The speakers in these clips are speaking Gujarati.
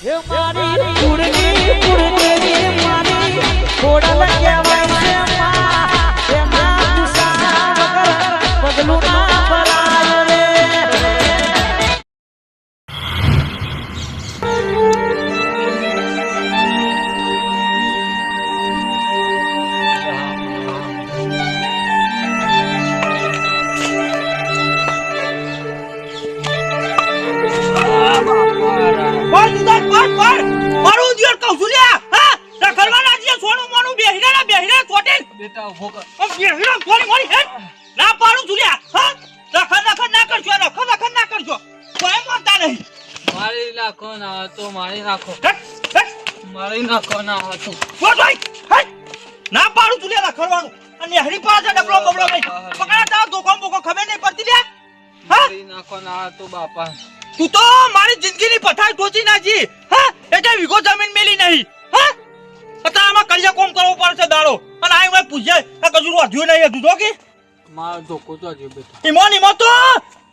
હે મારી કુળની કુળદેવી મારી ખોડલ મારી નાખો ના હતો હટ ના પાડું છું લ્યા રખડવાનું અને હરી પાસે ડબલો બબલો ભાઈ પકડા તા દુકાન બોકો ખબર નહીં પડતી લે. હા? નાખો ના હતો બાપા. તું તો મારી જિંદગીની પથાર ટોચી નાજી હા? એટલે વિગો જમીન મેલી નહીં. હા? અત્યારે આમાં કડિયા કોમ કરવો પડશે દાડો. અને આ મેં પૂછે આ કજુ વધ્યું નહીં હતું તો કે? મારો ધોકો તો હજી બેટા ઈમોન નિમો તો.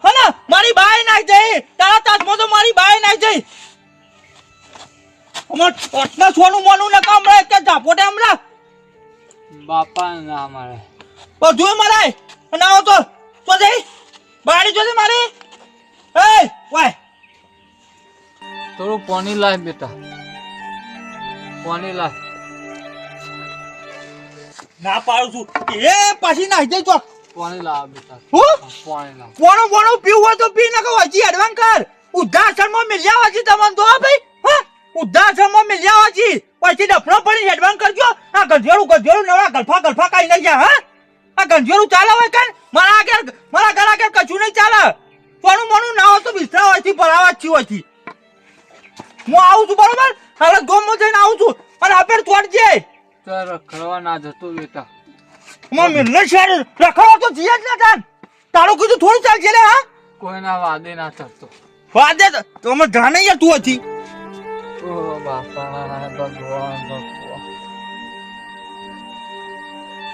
હા મારી બાય નાઈ જઈ. તારા તાજમાં તો મારી બાય નાઈ જઈ. અમાર ટોટના સોનું મોનું ને કામ રહે કે ઝાપોટે હમણાં? બાપા ના મારે બધું મરાય અને આવો તો. તો જઈ. બાળી મારી. એ વાય થોડું પાણી લાય બેટા. પાણી લાય. ના પાડું છું. એ પાછી નાખી જઈ ચોક. પાણી લાવ બેટા. હું? પાણી લાવ. પોણો પોણો પીવું હોય તો પી નાખો હજી એડવાન્સ કર. ઉદ્ધાસનમાં મિલ્યા હજી તમને તો હા ભાઈ. હા ઉદ્ધાસનમાં મિલ્યા હોજી. પછી ડફનો પડી એડવાન્સ કરજો. આ ગંધેડું ગંધેડું નવા ગલફા ગલફા કાઈ નહીં હા? આ ગંધેડું ચાલે હોય કાન મારા આગળ મારા ઘર આગળ કશું નહીં ચાલે. પણ મોણું ના હોય તો બિસ્તરા હોયથી ભરાવા છી હોયથી. હું આવું છું બરોબર? હવે ગોમમાં જઈને આવું છું. અને આપેર તોડજે તો રખડવા ના જતો બેટા. હું મિલને શેર રખડવા તો જીએ જ ના તાન. તારું કીધું થોડું ચાલજે લે હા? કોઈના વાદે ના થતો. વાદે તો અમે જાણે યાર તું હતી ઓ બાપા ભગવાન ભગવાન.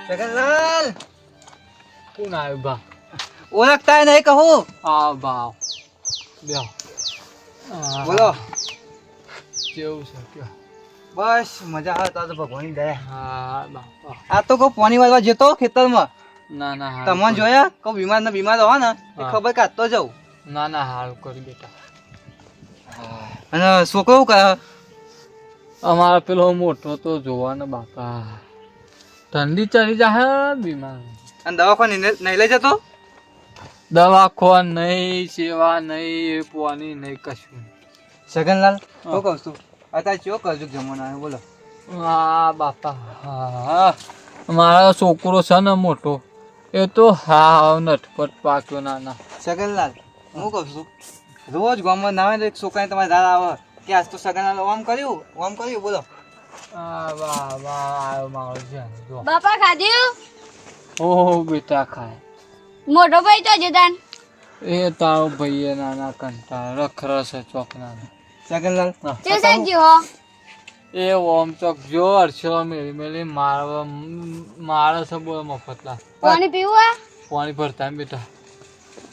જગનલાલ કોણ આવ્યું બા? ઓળખતા નહીં કહું. આ બાવ બ્યો બોલો. કેવું છે? કયો? બસ મજા આવે તો ભગવાન દયા. હા બાપા આ તો કોઈ પાણી વાળવા જતો ખેતરમાં. ના ના તમને. જોયા? કોઈ બીમાર ને બીમાર હોય ને એ હા. ખબર કાઢતો જવું ના ના હારું કરી બેટા. અને છોકરો શું કરે અમારો પેલો મોટો તો જોવાનો બાપા ઠંડી ચડી જાય બીમાર. અને દવાખાને નહીં લઈ જતો? દવાખોન નહીં સેવા નહીં પોની નહીં કશું. જગનલાલ હા. શું કહું છું? અત્યારે ચો કરજો જમવાનો આવ્યો બોલો. હા બાપા હા. મારો છોકરો છે ને મોટો એ તો હા નટપટ પાક્યો નાના. સગનલાલ હું કહું છું? રોજ ગામમાં ના આવે ને એક છોકરાને તમારે દાદા આવે. કે આજ તો સગનલાલ ઓમ કર્યું? ઓમ કર્યું? બોલો. હા વાહ વાહ આવ્યો મારો જ્યાં જો. બાપા ખાધ્યું? ઓહો બેટા ખાય. મોટો ભાઈ તો જદાન. એ તારો ભાઈ નાના કંટાળ રખરસ ચોકના સગનલાલ તે સાંજી હો એ ઓમ ચોક જો અરછો મેલી મેલી મારવા મારા છે બોલ મફતલા પાણી પીવું પાણી ભરતા બેટા.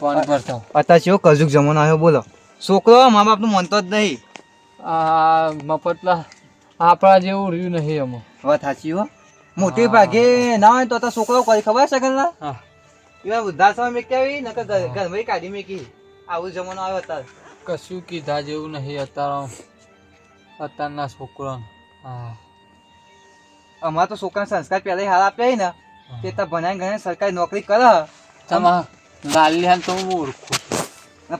પાણી ભરતા અત્યારે ચેવો કજુક જમાનો આવ્યો બોલો. છોકરો મા બાપનું માનતો જ નહીં. આ મફતલા આપણા જેવું રહ્યું નહીં એમાં. વાત સાચી હો. મોટી ભાગે ના હોય તો અત્યારે છોકરો કરી ખબર છે કે હા. એવા વૃદ્ધાશ્રમ મેં કેવી નકર ઘર- ઘરમાં કાઢી મેકી. આવું જમાનો આવ્યો અત્યારે કશું કીધા જેવું નહીં અત્યારે અત્યારના છોકરો હા. અમારા તો છોકરાને સંસ્કાર પહેલા હાલ આપ્યા ને. તે તો ભણાઈ ગણે સરકારી નોકરી કરે. તમા હાલ તો હું ઓળખું છું.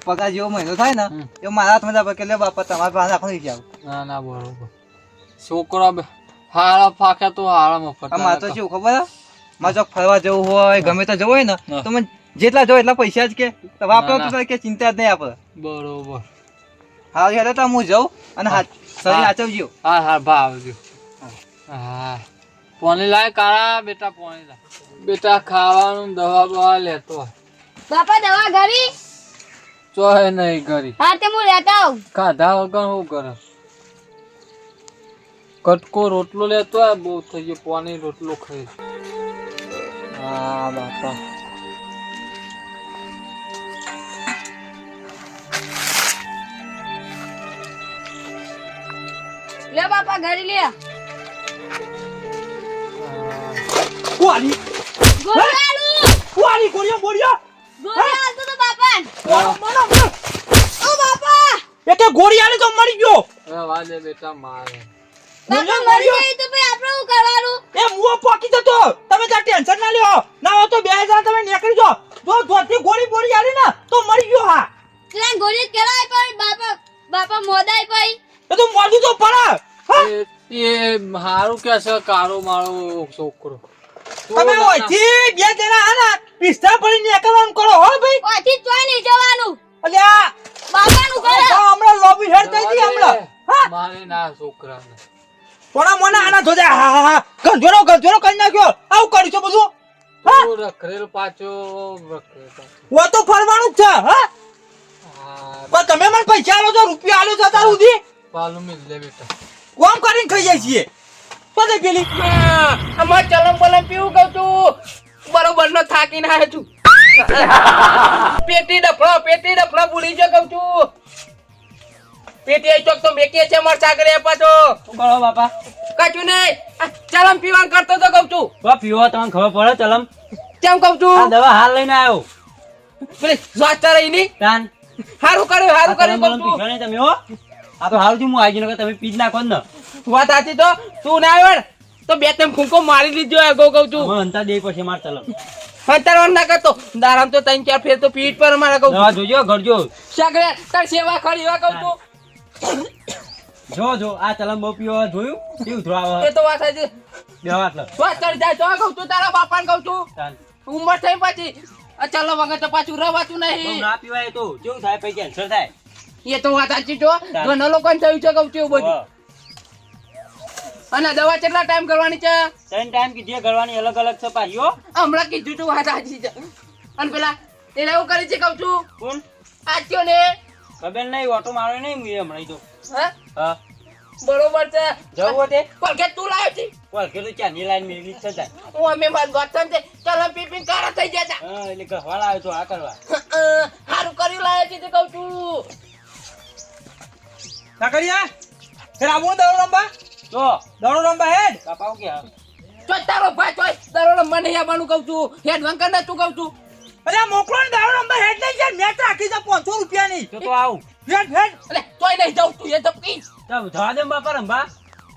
પગાર જેવો મહિનો થાય ને. એ મારા હાથમાં જાય કે લે બાપા તમારા પાસે રાખો નહીં જાવ ના ના બરોબર છોકરા હાળા ફાક્યા તો હાળા મફત મારે તો શું ખબર? મારે જો ફરવા જવું હોય ગમે તો જવું હોય ને. તો મને જેટલા જો એટલા પૈસા જ કે વાપરો તો કે ચિંતા જ નહીં આપણે બરોબર હા હેડો તો હું જાઉં અને હા. સાચવજો હા હા ભા આવજો હા પોણી લાય કાળા બેટા પોણી લાય બેટા ખાવાનું દવા બવા લેતો હોય. બાપા દવા ઘરી? ચોહે નહીં ઘરી. હા તે હું લેતા આવું. ખાધા વગર શું કરે? કટકો રોટલો લેતો આ બહુ થઈ ગયો પાણી રોટલો ખાઈ. હા બાપા. લે બાપા ઘરે લે. ગોળાડું કુવારી. ગોળિયો ગોળિયો તો એ તો મરી ગયો. રવા દે બેટા મારે. બાપા મરી ગઈ તો ભાઈ આપણે શું કરવાનું? એ મુઓ પોકી જતો. તમે ત્યાં ટેન્શન ના લ્યો. ના હોય તો બે હજાર તમે નીકળી જો જો ધોતી ગોળી ગોળી આલી ને તો મરી ગયો હા. તેના ગોળી કેલાય પણ બાપા બાપા મોદાય ભાઈ એ તો મોઢું તો પડે. હા? એ મારું કે છે કાળો માળો છોકરો. તમે ઓયથી બે જણા હા ને પિસ્તા પડી નીકળવાનું કરો હો ભાઈ? ઓથી જોઈ નહીં જવાનું. અલ્યા બાબાનું કરો. હમણાં લોબી હેડ થઈ ગઈ હમણાં. હા. મારે ના છોકરાને. પોણા મોના આના ધોજે હા હા હા. ગંધોરો ગંધોરો કરી નાખ્યો. આવું કર્યું છે બધું? હા. રખરેલ પાછો રખરેલ પાછો. ઓ તો ફરવાનું જ છે હા. હા. પણ તમે મને પૈસા આલો છો રૂપિયા આલો છો તારું સુધી? પાલું મિલ લે બેટા. કોમ કરીને ખાઈ જાય છીએ. પદે પેલી અમાર ચલમ બલમ પીવું કહું છું. બરોબર નો થાકી ના છું પેટી ડફળો પેટી ડફળો ભૂલી જ કઉ છું. પેટી આઈ ચોક તો મેકીએ છે મરચા કરે પાછો. ગળો બાપા? કશું નહીં. ચલમ પીવાન કરતો તો કઉ છું. બા પીવો તમને ખબર પડે ચલમ? કેમ આ છું? દવા હાલ લઈને આવ્યો. પેલી સ્વાસ્થ્ય રહી ની તાન. હારું કર્યું હારું કર્યું કઉ છું તમે હો. આ તો હારું થયું હું આવી ગયો નકર તમે પી જ નાખો ને. વાત સાચી તો? તું ના આવ્યો તો બે ત્રણ ફૂંકો મારી લીધો આગો કહું છું. અંતર દે પછી માર ચલમ અંતરવાન ના કરતો. દારામ તો ત્રણ ચાર ફેર તો પીઠ પર મારા કહું છું. જોજો ઘરજો. સગડે તાર સેવા ખરી એવા કહું છું. જો જો આ ચલમ બહુ પીવો જોયું? કેવું થોડા એ તો વાત સાચી. બેવા એટલે વાત ચડી જાય તો કહું છું તારા બાપાને કહું છું. ઉંમર થઈ પછી. આ ચાલો વગર તો પાછું રવાતું નહીં. ના પીવાય તો. કેવું થાય પછી કેન્સર થાય? એ તો વાત સાચી જો ઘણા લોકોને થયું છે કહું છું બધું. અને દવા કેટલા ટાઈમ કરવાની છે? ત્રણ ટાઈમ કીધી કરવાની અલગ અલગ છે પાછી હમણાં કીધું તું વાત સાચી છે. અને પેલા એને એવું કરી છે કહું છું. કોણ? આચ્યો ને ખબર નહીં ઓટો મારો નહીં હું હમણાં તો. હા? હા. બરોબર છે. જવું તે? પણ કે તું લાવ્યો છે. કોલ કે તો ચાની લાઈન મેળવી છે તા હું અમે વાત ગોઠણ છે ચાલો પી પી કારા થઈ જાય હા એટલે ઘરવાળા આવ્યો તો આ કરવા. સારું કર્યું લાવ્યો છે તે કહું છું. કાકડિયા ફેર આવો દરો રંબા તો દડો રંબા હેડ. કાપાઓ કે હા તો તારો ભાઈ તોય તારો નહીં આવવાનું કહું છું. હેડ વંકર ને તું કહું છું? અરે મોકલો ને દડો રંબા હેડ નહીં જાય મેચ રાખી દે 500 રૂપિયાની. તો તો આવ. હેડ હેડ. અરે તોય નહીં જાઉં તું એ ધપકી ચાલ જવા દે બાપા રંબા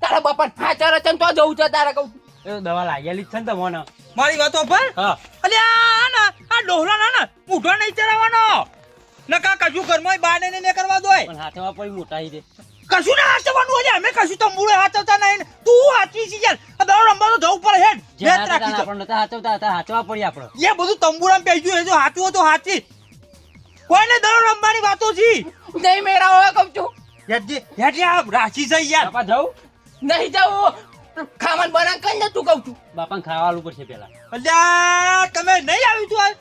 તારા બાપા ચાર છે તો જવું છે તારા કહું એ દવા લાગેલી છે ને તમને. મારી વાતો પર હા. અલે આ ના આ ડોહલા ના ના મૂઢો નહીં ચરાવવાનો. નકા કજુ ઘરમાં બાને ને ને કરવા દોય પણ હાથમાં પડી મોટા ઈ દે. કશું ના હાચવાનું હોય અમે કશું તંબુડે હાચવતા નહીં તું હાચવી છે યાર. આ દરો રંબા તો જવું પડે હેડ. જ્યાં રાખી છે નતા હાચવતા હતા હાચવા પડી આપણે. એ બધું તંબુરામ પેજ્યું એ જો હાચવો તો હાચી. કોઈને દરો રમવાની વાતો છે. નહીં મેરા હોય કહું છું. હેડજી હેડજી આ રાશી છે યાર. બાપા જાઉં? નહીં જાઉં ખાવાનું બના કઈ ને તું કહું છું. બાપાને ખાવાનું પડશે પેલા અલ્યા તમે નહીં આવ્યું તું આ?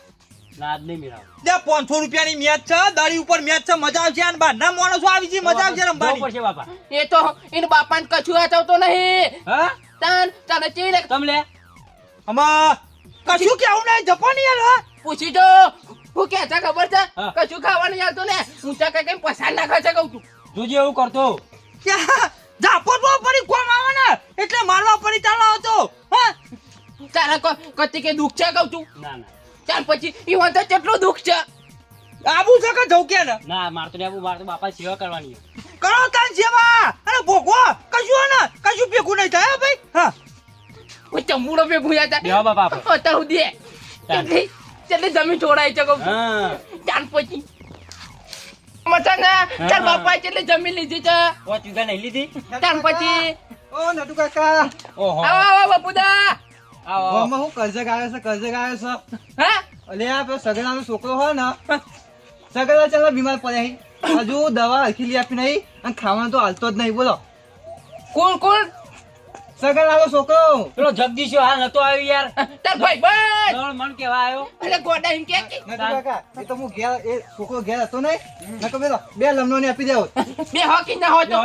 ના નહીં મેળાવ. ત્યાં પાંચસો રૂપિયાની મેચ છે દાડી ઉપર મેચ છે મજા આવશે અને બહારના માણસો આવી છે મજા આવશે રમવાની પડશે બાપા. એ તો એને બાપાને કશું આચવતો નહીં. હા? તાન તને ચીને તમ લે. આમાં કશું કેવું નહીં જપવાની યાર પૂછી જો. હું કે છે ખબર છે? કશું ખાવાનું આવતું ને હું તો કઈ કઈ પસાર નાખે છે કહું છું. જોજે એવું કરતો. ત્યાં બહુ પડી કોમ આવે ને એટલે મારવા પડી ચાલો હતો હા? તારા કો કતી કે દુઃખ છે કહું છું. ના ના. ચાલ પછી ઈવન તો કેટલું દુઃખ છે? આબુ છે કે જવું કે ને ના માર તો નહીં આવું માર તો બાપા સેવા કરવાની કરો તાન સેવા! અને ભોગવો! કશું ને? કશું ભેગું નહીં થાય ભાઈ. હા. હું ચમૂડો ભેગું યાદ બેહો બાપા આપણે. અત્યાર સુધી કેટલી કેટલી જમીન છોડાય છે કહું ત્યાર પછી મચાને ચાલ બાપા કેટલી જમીન લીધી છે? ઓ વીઘા નહીં લીધી? ત્યાર પછી ઓ નટુ કાકા ઓહો. આવો આવો બાપુદા. ગામમાં હું કરજે ગાયો છે કરજે ગાયો છે. હા? અલે આ પેલો સગડાનો છોકરો હોય ને સગડા ચાલો બીમાર પડ્યા હજુ દવા હરખી લઈ આપી નહીં અને ખાવાનું તો હાલતો જ નહીં બોલો. કોણ કોણ? સગડાનો છોકરો. પેલો જગદીશ હાલ નતો આવ્યો યાર. તાર ભાઈ ભાઈ દોડ મન કેવા આવ્યો? અરે ગોડા એમ કે કે. કાકા એ તો હું ઘેર એ છોકરો ઘેર હતો નહીં નકર પેલો બે લમનો ને આપી દેવો. બે હોકી ના હોતો.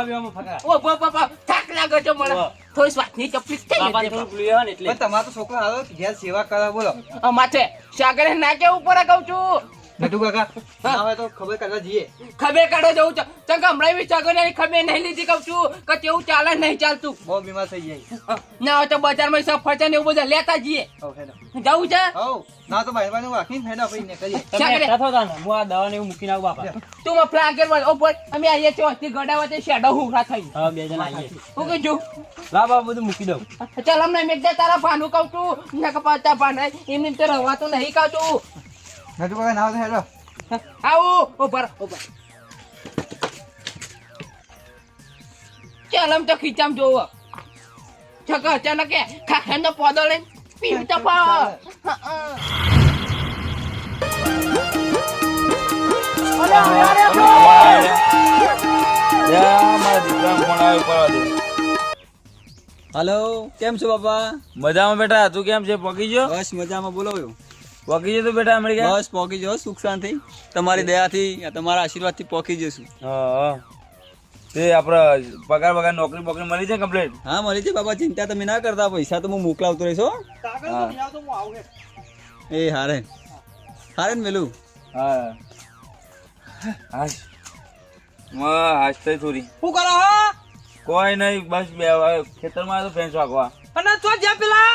ઓ બાપા બાપા થાક લાગે છે મને. થોડી સ્વાદની તકલીફ થઈ ગઈ થોડું આવે ને એટલે. પણ તમારો છોકરો આવ્યો ઘેર સેવા કરે બોલો. માથે સાગરે ના કેવું પડે કહું છું. નટુ કાકા ના તો ખબર કાઢવા જઈએ. ખબર કાઢો જવું છે. ચમ હમણાં બી ચગન ખબર નહીં લીધી કહું છું કે કેવું ચાલે નહીં ચાલતું. બહુ બીમાર થઈ જાય. ના હોય તો બજારમાં સફરજન એવું બધા લેતા જઈએ. જવું છે? ના તો ભાઈ ભાઈ રાખીને ફેડા ભાઈ ને કરીએ. તાને. હું આ દવા ને મૂકી નાખું બાપા. તું માં ફ્લાગર બોલ ઓ બોલ અમે આઈએ છીએ હોસ્તી ગડા વચ્ચે શેડો હુંરા થઈ હા બે જણા આઈએ હું કીધું? લા બાપા બધું મૂકી દઉં. ચાલ હમણાં મેં તારા ભાનું કહું છું. ને કપાતા ભાના એમની તો રવાતું નહીં કહું છું નટુ કાકા ના હોય તો હેડો. આવું ઊભા ઊભા રહો. તો ખીચામ જોવો. છક અચાનક કે પોદો લઈને પીવતો પા. હલો કેમ છો બાપા? મજામાં બેટા તું કેમ છે? પકી ગયો? બસ મજામાં બોલો પકી ગયો બેટા બેટા અમેરિકા બસ પોકી જો સુખ શાંતિ. તમારી દયાથી તમારા આશીર્વાદથી પોકી જશું હા, હા. તે આપણે પગાર પગાર નોકરી બોકરી મળી છે કમ્પ્લીટ હા મળી છે બાપા ચિંતા તમે ના કરતા પૈસા તો હું મોકલાવતો રહીશ હો. કાગળ તો લઈ આવતો હું આવું હેડ. એ હારે. હારે ને મેલું. હા. હા માં હાશ થઈ થોડી. શું કરો હો? કોઈ નહીં બસ બે ખેતરમાં તો ફેન્સ વાગવા. અને તો જ્યાં પેલા?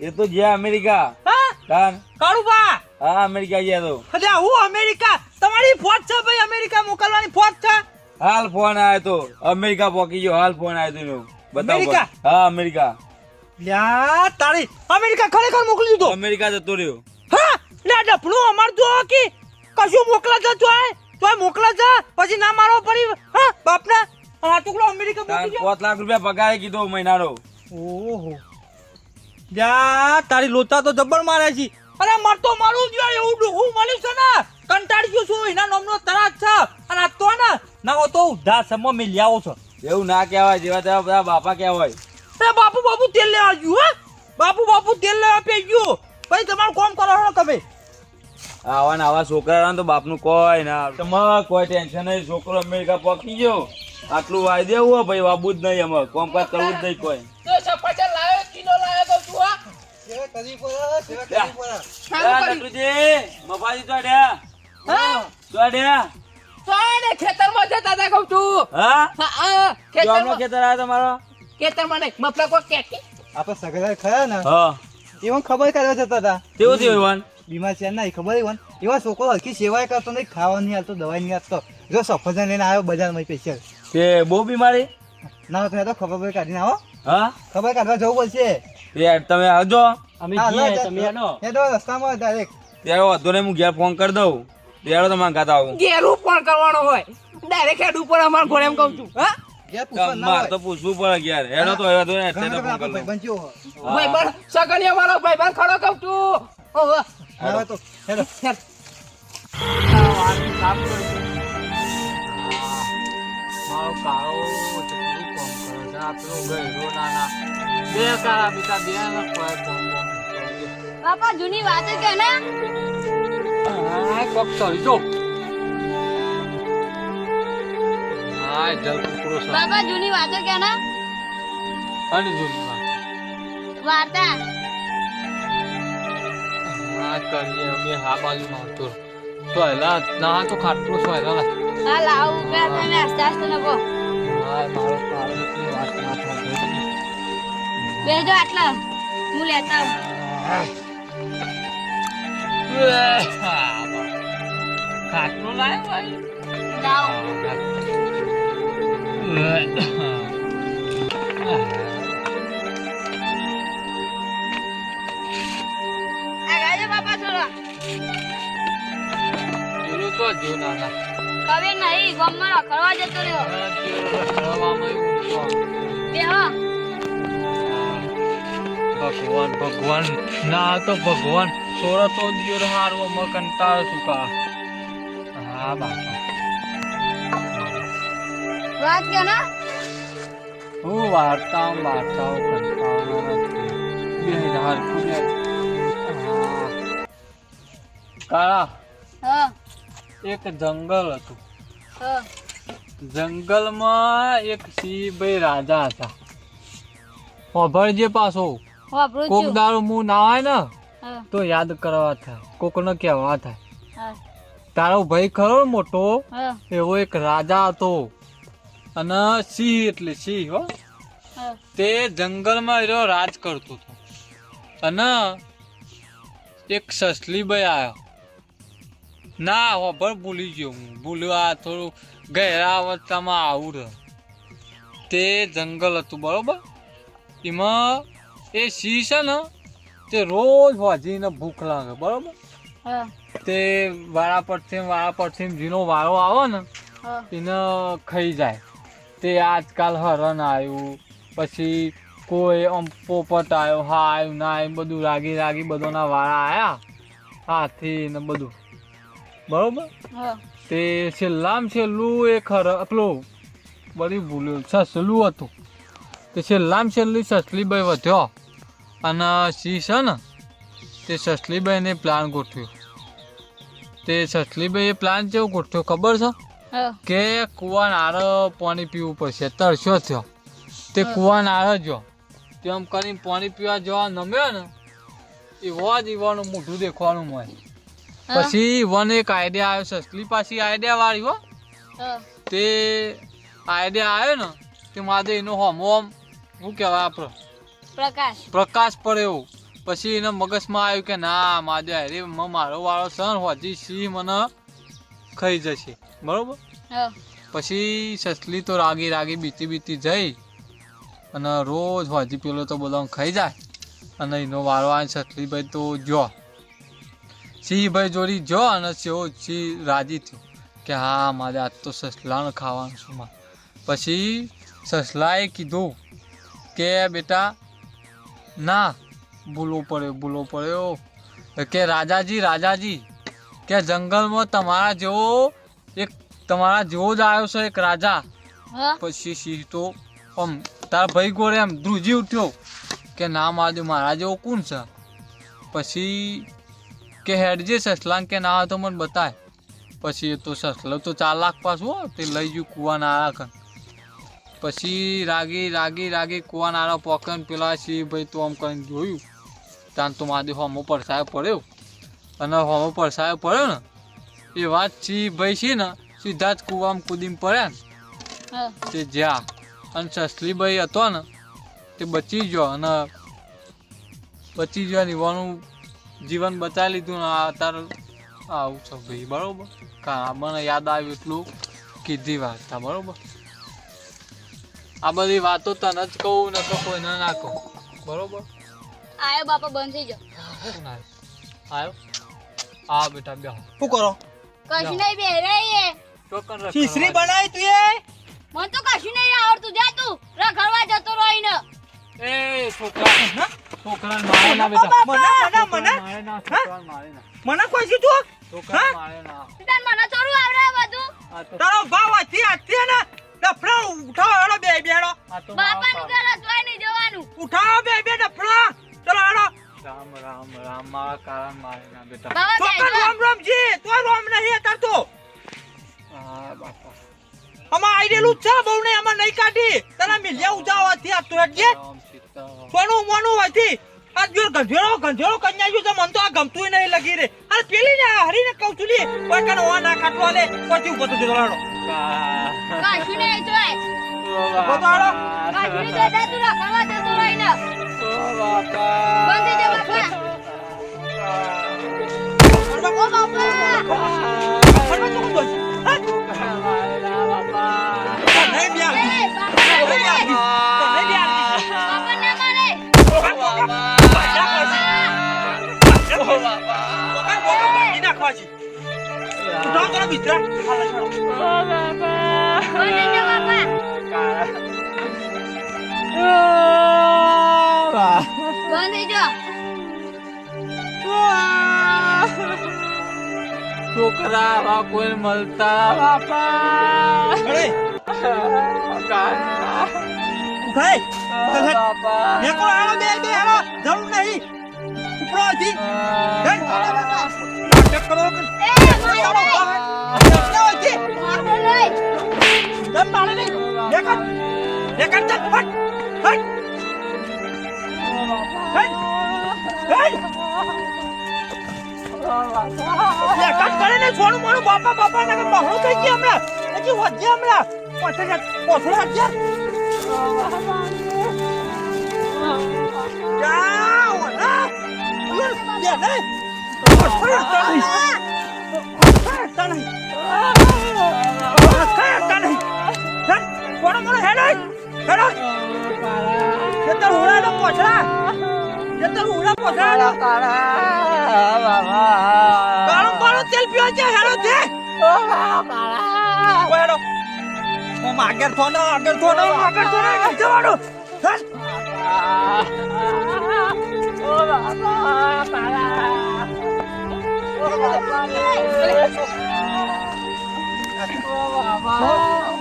એ તો જ્યાં અમેરિકા. હા? કાન. કાળુબા હા અમેરિકા ગયા તો. અરે હું અમેરિકા? તમારી ફોજ છે ભાઈ અમેરિકા મોકલવાની ફોજ છે? હાલ ફોન આવ્યો તો. અમેરિકા પોકી ગયો હાલ ફોન આવ્યો તો બતાવો અમેરિકા? હા અમેરિકા. લ્યા તારી અમેરિકા ખરેખર મોકલી દીધો? અમેરિકા જતો રહ્યો. હા લે ડફણું અમાર જો કે. કશું મોકલા છે તોય. તો મોકલા છે પછી ના મારો પડી હા બાપના. આ ટુકડો અમેરિકા મોકલી 5 લાખ રૂપિયા પગારે કીધો મહિનાનો. ઓહો. જા તારી લોતા તો જબ્બર મારે છે. અરે માર તો મારું જ યાર એવું હું મળ્યું છે ને. કંટાળી ગયો છું એના નામનો તરાજ છે. અને આ તો ને ના હો તો ઉધા સમો લ્યાવો છો. એવું ના કહેવાય જેવા તેવા બધા બાપા કહેવાય. અરે બાપુ બાપુ તેલ લેવા ગયું હે. બાપુ બાપુ તેલ લેવા પે ગયું ભાઈ તમારું કોમ કરો હો તમે. આવા ને આવા છોકરા તો બાપનું કોઈ ના. તમારે કોઈ ટેન્શન નહીં છોકરો અમેરિકા પકી ગયો. આટલું વાય દેવું હોય ભાઈ બાબુ જ નહીં અમારે. કોમકાજ કરવું જ નહીં કોઈ તો સફરજન લાવ્યો કિલો લાવ્યો કહું છું હા સેવા કરવી પડે સેવા કરવી પડે? સારું કર્યું. નટુજી, મફાજી ચોડ્યા હા. ચોડ્યા તો ખેતરમાં જતા હતા કહું છું. હા? હા હા ખેતરમાં ખેતર આવ્યો તમારો? ખેતરમાં નહીં મફલા કોઈ કેટી આપણે સગડા ખરા ને? હા. એવન ખબર કાઢવા જતા હતા. કેવું થયું ઈવાન? બીમાર છે ના ખબર એવન એવા છોકરો હરખી સેવાય કરતો નહીં ખાવા નહીં હાલતો દવા નહીં આવતો જો સફરજન લઈને આવ્યો બજારમાં સ્પેશિયલ તે બહુ બીમારી? ના તો ખબર પડે કાઢીને આવો. હા? ખબર કાઢવા જવું પડશે. તે તમે આવજો. અમે હા, જઈએ તમે હેડો. હેડો રસ્તામાં ડાયરેક્ટ. ત્યારે વાંધો નહીં હું ઘેર ફોન કરી દઉં. ત્યારે તમારે ગાતા આવું. ઘેર ફોન કરવાનો હોય. ડાયરેક્ટ હેડ ઉપર અમાર ઘોડે એમ કહું છું હા? યાર મારે તો પૂછવું પડે ઘેર. હેડો તો હેડો ને એટલે તો ફોન કરી લઉં. ભાઈ બન સગનિયા વાળો ભાઈ બન ખડો કહું છું. ઓહો. ના તો હેડો. હેડ. મારો કાળો કેટલું કોમ કરો છે. પેલો નાના. બે કાળા બે. બાપા જૂની વાત કે ને હા કોક ચડી જો હા જલ કુકરો બાપા જૂની વાત કે ને અને જૂની વાત. વાર્તા હા કરીએ અમે હા બાજુ નહોતો સોયલા ના તો ખાટલો સોયલા હા લાવ કે તમે આસ્તે આસ્તે નકો હા મારો બેજો આટલા. હું લેતા આવું. ખાટલો લાયો ભાઈ. કવે નહીં ગમમાં રખડવા જતો રહ્યો. બે હો ભગવાન ભગવાન. ના તો ભગવાન સોરા તો દિયો હારવો મ કંટાળ સુકા. હા બાપા. વાત કે ના? હું વાર્તા વાર્તાઓ કંટાળો નથી બે હજાર કાળા હા. એક જંગલ હતું. હા. જંગલમાં એક સિંહભાઈ રાજા હતા. હોભળજે પાછો. કોક દારૂ મું ના આવે ને તો યાદ કરવા થાય. કોકનો કહેવા થાય. તારો ભાઈ ખરો મોટો એવો એક રાજા હતો. અને સિંહ એટલે સિંહ હો. તે જંગલમાં એનો રાજ કરતો હતો. અને એક સસલીભાઈ આવ્યો ના હોભર ભૂલી ગયો હું. ભૂલવા થોડું ગહેરા અવસ્થામાં આવું રહ્યો. તે જંગલ હતું બરોબર? એમાં એ સિંહ છે ને તે રોજ વાજીને ભૂખ લાગે બરોબર? તે વાળા પરથી વાળા પરથી જેનો વારો આવે ને એને ખાઈ જાય. તે આજકાલ હરણ આવ્યું પછી કોઈ આમ પોપટ આવ્યો હા આવ્યું ના આવ્યું બધું રાગી રાગી બધોના વાળા આવ્યા હાથી ને બધું. બરોબર? તે છેલ્લામ છેલ્લું એ ખર પેલું બધી ભૂલ્યું સસલું હતું. તે છેલ્લામ છેલ્લું સસલીબાઈ વધ્યો. અને સિંહ છે ને તે સસલીબાઈને પ્લાન ગોઠવ્યો. તે સસલીબાઈએ પ્લાન કેવો ગોઠવ્યો ખબર છે? હા. કે કુવા નારે પાણી પીવું પડશે તરસ્યો થયો. તે કુવા નારે જો તેમ કરીને પાણી પીવા જવા નમ્યો ને એવો જ ઈવાનું મોઢું દેખવાનું મળે. પછી વન એક આઈડિયા આવ્યો સસલી પાછી આઈડિયા વાળી હો. તે આઈડિયા આવ્યો ને તે મારે એનો હોમ હોમ શું કહેવાય આપણો? પ્રકાશ. પ્રકાશ પડ્યો પછી એના મગજમાં આવ્યું કે ના મારે અરે મારો વાળો સન હોજી સિંહ મને ખાઈ જશે. બરોબર? પછી સસલી તો રાગી રાગી બીતી બીતી જઈ અને રોજ હોજી પેલો તો બધા ખાઈ જાય. અને એનો વારો આવે સસલીભાઈ તો જો સિંહભાઈ જોડી જો અને સેવો સિંહ રાજી થયો. કે હા મારે આજ તો સસલાને ખાવાનું છું મારે. પછી સસલાએ કીધું કે બેટા ના ભૂલવું પડ્યો ભૂલવો પડ્યો કે રાજાજી રાજાજી કે જંગલમાં તમારા જેવો એક તમારા જેવો જ આવ્યો છે એક રાજા. પછી સિંહ તો આમ તારા ભાઈ ગોળે એમ ધ્રુજી ઉઠ્યો. કે ના મારજો મારા જેવો કોણ છે? પછી કે હેડજે સસલાંગ કે ના હોય તો મને બતાય. પછી એ તો સસલો તો ચાર લાખ પાછું હો તે લઈ ગયું કુવા નાળા કન. પછી રાગી રાગી રાગી કુવા નાળા પોકન પેલા સિંહ ભાઈ તો આમ કરીને જોયું? ત્યાં તો માદી હોમો પરસાયો પડ્યો. અને હોમો પરસાયો પડ્યો ને એ વાત સિંહ ભાઈ છે ને સીધા જ કુવામાં કૂદીને પડ્યા ને. તે જ્યાં અને સસલીભાઈ હતો ને તે બચી ગયો અને બચી ગયો નિવાનું જીવન બચાવી લીધું ને આ અત્યારે આવું છે ભાઈ બરોબર? કા મને યાદ આવ્યું એટલું કીધી વાર્તા બરોબર? આ બધી વાતો તને જ કહું ને તો કોઈને ના કહું. બરોબર? આયો બાપા બંધ થઈ જાઓ. આવ્યો આ બેટા બે શું કરો? કશું નહીં બે રહી ટોકન રખ. ખીચડી બનાવી તું એ? મને તો કશું નહીં આવડતું. જા તું. રખડવા જતો રહીને. એ છોકરા. છોકરા મારે ના બેટા. મને મને મને. મારે ના છોકરાને મારે ના. મને કોઈ કીધું? છોકરા મારે ના. તને મને થોડું આવડે બધું. તારો ભાવ હતી હતી ને ડફડા ઉઠાવો હેડો બે બે બાપાનું નહીં જવાનું. ઉઠાવો બે બે ડફડા ચલો હેડો. રામ રામ રામ મારા કારણ મારે ના બેટા. બાબા રામ રામજી તો રામ નહીં અત્યારે તો. હા બાપા. આઈડેલું છે બહુ નહીં આમાં નહીં કાઢી. તને મિલ્યા ઉજાવ આ તું એટલે. સોનું મોનું હતી આ જો કન્યા જો તો મને તો આ ગમતું નહીં લગી રે. અરે પેલી ને આ હરીને કહું છું લી કોઈ કણ ઓ ના કાટવા લે પછી ઊભો તો કશું નહીં જોય ઊભો તો હાલો કશું નહીં જોતા તું રખડવા જતો રહીને બંધ થઈ જા બાપા ઓ બાપા ફરવા તો ઊંધો છે. હા? તો નહીં બ્યા એ બાપા તો નહીં બાપા બાપા બાપા બાપા બાપા બાપા બાપા બાપા બાપા બાપા બાપા બાપા બાપા છોકરા આવા કોઈ મળતા બાપા એ મારે મારો નહીં Yeah, વાત કરે સોનું મોનું બાપા બાપા ને બહણું થઈ ગઈ હમણાં હજી વધ્યા હમણાં પોસડે પોસડે થોનો આગળ થોડો આગળ થોનો આગળ જવાનું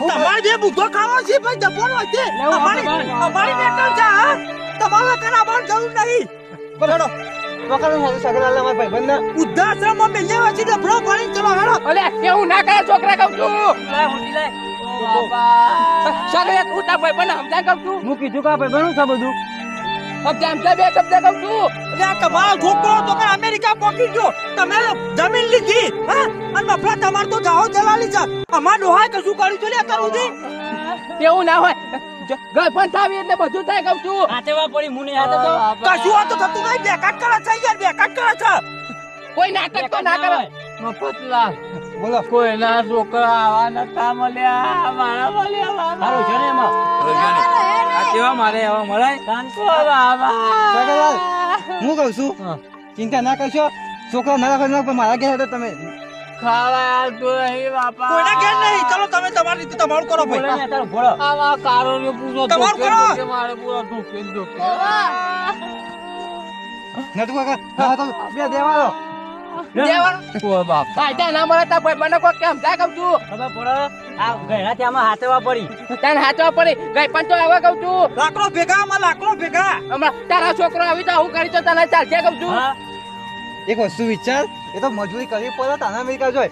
તમારે જે બુદ્ધો ખાવો છે ભાઈ જપવાનો છે અમારી અમારી બેટલ છે તમારે અમારે જરૂર નહીં હેડો વખત હું સગલા અમારા ભાઈબંધના ઉદ્ધાશ્રમમાં મેલ્યા છે ડફડો પાણી ચલો હેડો અલે એવું ના કરે છોકરા કહું છું. સગળે તું તાર ભાઈ પણ સમજા કહું છું. હું કીધું કે ભાઈ બનું છે બધું. સમજા સમજા બે શબ્દ કહું છું. એટલે તમારો છોકરો તો કે અમેરિકા પહોંચી ગયો. તમે જમીન લીધી હા? અને મફલા તમાર તો જાઓ જલાલી છે અમાર ડોહાય કશું કર્યું છે લે સુધી એવું ના હોય. ગર્ભણ થાવી એટલે બધું થાય કહું છું. હાથેવા પડી મુને હાથે તો. કશું આ તો થતું નહીં. બેકાટ કરે છે યાર બેકાટ કરે છે. કોઈ નાટક તો ના કરે. મફતલા બોલો. કોઈના છોકરા આવા નતા મળ્યા. મારા મળ્યા સારું છે ને એમાં. આ કેવા મારે આવા મળાય? સગલાલ હું કહું છું ચિંતા ના કરશો. છોકરા ના રાખો ના મારા ઘેર હતા તમે ખાવા આવતું નહીં બાપા. કોઈના ઘેર નહીં. ચલો તમે તમારી રીતે તમારું કરો ભાઈ. ને તારો ભોળો. આવા કારોને પૂરો તમારું કરો. મારે પૂરો ધોકે ને ધોકે. કાકા હા તો બે દેવા દો ઓ બાપ. કાયદા ના મળે તાર ભાઈ મને કોઈ કેમ? થાય કહું છું? ખબર પડે આ ગયડા ત્યાંમાં હાથેવા પડી. તને હાચવા પડે. ગઈ પણ તો આવા કહું છું. લાકડો ભેગા લાકડો ભેગા. હમણાં તારા છોકરો આવી તો હું કરી તો તને ચાલશે કહું છું. હા. એક વસ્તુ વિચાર એ તો મજૂરી કરવી પડે તાના અમેરિકા જોય.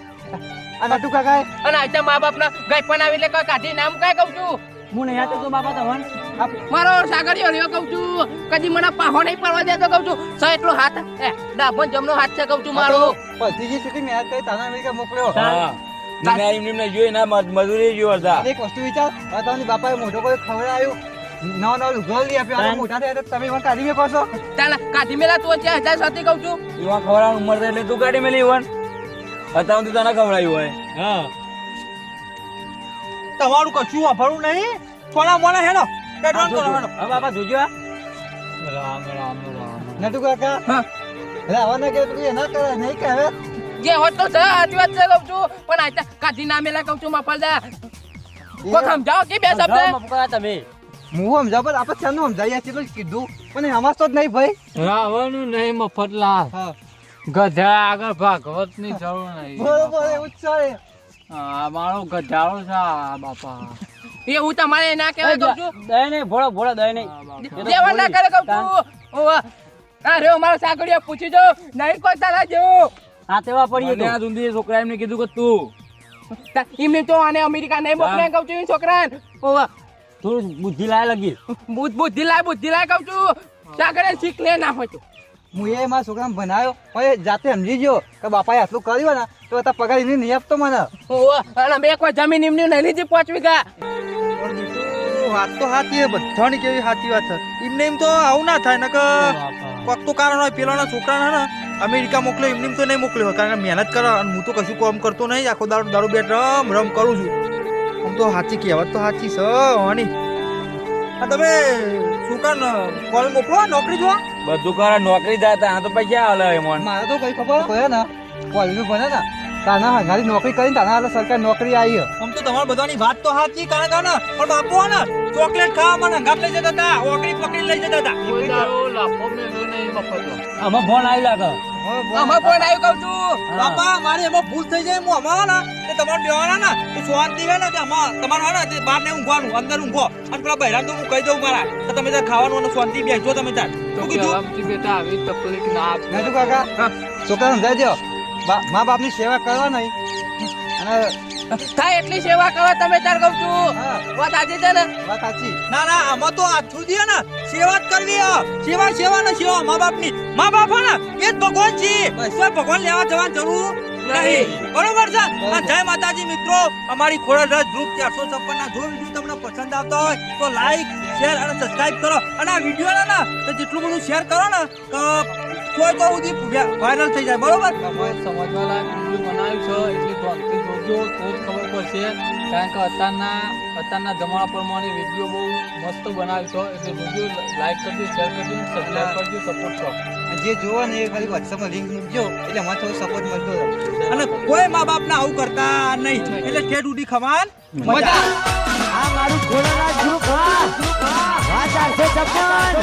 આ નટુ કાકા અને આજે મા બાપ ના ગઈ પણ આવી એટલે કાઢી નામ કઈ કહું છું? હું નહીં હાથે તો બાપા તમને મારો સાગરિયો રહ્યો કહું છું. કદી મને પાહો નહીં પડવા દેતો કહું છું. સ એટલો હાથ એ ડાભો જમનો હાથ છે કહું છું મારો. પતિજી સુધી મહેનત કઈ તાના અમેરિકા મોકલ્યો. હા. નિના એમ નિમને જોઈ ના મજ- મજૂરી જોયો એક વસ્તુ વિચાર તમારી બાપાએ મોટો કોઈ ખવડાવ્યો? નવો નવો લુગડો લઈ આપ્યો મોટા થયા તમે મને કાઢી મેં તાલા કાઢી મેલા તું છે હજાર સાથે કહું છું. એમાં ખવડાવવાનું ઉંમર થાય એટલે તું કાઢી મેલી વન અત્યાર સુધી તને ખવડાવ્યું હોય. હા. તમારું કશું વાપરવું નહીં. થોડા મોડા હેડો. પેટ્રોલ કરો હેડો. હા બાપા જોજો રામ રામ રામ. નટુ કાકા. એટલે આવા ના કે તું એના કરે નહીં કે હવે જે હોત તો છે સાચી વાત છે કહું છું. પણ આ કાઢી ના મેલા કહું છું મફલદા. કોઈ સમજાવો કે બે શબ્દ? તમે. હું સમજાવ પણ આપણે ચાનું સમજાવીએ? છીએ તો કીધું? પણ જ નહીં ભાઈ. રાવણનું નહીં મફતલાલ. ગધા આગળ ભાગવતની જરૂર નહીં. બરોબર એવું જ છે. આ મારો ગધાડો છે આ બાપા. એવું તમારે ના કહેવાય કહું છું? દય નહીં ભોળો ભોળો દય નહીં. દેવા ના કરે કહું છું. ઓવા આ રે મારો સાગરીયો પૂછી જો. નહીં કોઈ તારા હા તેવા પડીએ તો. આ સુધી છોકરા એમને કીધું કે તું. એમને તો આને અમેરિકા નહીં મોકલે કહું છું ઓવા થોડું બુદ્ધિ લાય લગી. બુદ્ધ બુદ્ધિ લાય બુદ્ધિ લાય કહું છું. સાગરે શીખ લે ના હોય તો. હું એ મારા છોકરાને ભણાયો પણ એ જાતે સમજી ગયો કે બાપાએ આટલું કર્યું ને તો અત્યારે પગાર એને નહીં આપતો મને. અને બે કોઈ જમીન એમની નહીં લીધી પાંચ વીઘા વાત તો સાચી બધાની કેવી સાચી વાત છે. એમને એમ તો આવું ના થાય ને કે કોક તો કારણ હોય પેલાના છોકરાને ને અમેરિકા મોકલ્યો એમને એમ તો નહીં મોકલ્યો કારણ કે મહેનત કરો અને હું તો કશું કામ કરતો નહીં આખો દારૂ દારૂ બેટ રમ રમ કરું છું. આમ તો સાચી કહેવત તો સાચી છે હોની. તમે શું કાન કોલ મોકલો નોકરી જોવા? બધું કરે નોકરી જાય આ તો પૈસા આવે મારે તો કઈ ખબર પડે ને. કોલેજમાં ભણે ને. તાના હંગારી નોકરી કરીને તાના હાલે સરકાર નોકરી આવી આમ તો તમારા બધાની વાત તો સાચી કારણ કાના પણ બાપુ ને ચોકલેટ ખાવા મને હંગાર લઈ જતા હતા ઓકરી પકડી લઈ જતા હતા. આમાં ફોન આવી લાગે આમાં ફોન આવી કહું છું. બાપા મારી એમાં ભૂલ થઈ જાય હું આમાં ને તે તમારે બેવાના ને તો શાંતિ હે ને તે અમાર તમારે હે ને તે બહાર ને ઊંઘવાનું અંદર ઊંઘો. અને પેલા બહેરામ તો હું કહી દઉં મારા તો તમે ત્યાં ખાવાનું અને શાંતિ બેસજો તમે ત્યાં. તો કીધું? બેટા આવી તકલીફ ના આપ. કાકા છોકરા દો બા- મા બાપની સેવા કરવા નહીં. અને થાય એટલી સેવા કરો તમે તાર કહું છું. વાત સાચી છે ને? વાત સાચી. ના ના આમાં તો આજ દે ને. સેવા જ કરવી સેવા સેવા ને સેવા મા બાપની મા બાપ ને એ જ ભગવાન છે. કોઈ ભગવાન લેવા જવાની જરૂર નહીં. બરોબર છે? જય માતાજી મિત્રો. અમારી ખોડલ ગ્રુપ ચારસો છપ્પન ના જો વીડિયો તમને પસંદ આવતો હોય તો લાઈક શેર અને સબસ્ક્રાઇબ કરો. અને આ વીડિયો ને જેટલું બધું શેર કરો ને તો કોઈ તો સુધી વાયરલ થઈ જાય બરોબર? સમજવા લાયક વીડિયો બનાવ્યું છે એટલે ધ્યાનથી જોજો તો જ ખબર પડશે. કારણ કે અત્યારના અત્યારના જમાના પ્રમાણે વીડિયો બહુ મસ્ત બનાવ્યો છે એટલે જોજો લાઈક કરજો શેર કરજો સબસ્ક્રાઈબ કરજો સપોર્ટ કરો. જે જોવો ને એ ખાલી વોટ્સઅપમાં લિંક મૂકજો એટલે મને થોડો સપોર્ટ મળતો અને કોઈ મા બાપ આવું કરતા નહીં એટલે ઠેઠ ઉડી ખવાન મજા. આ મારું ગ્રુપ હા હા ચારસો છપ્પન.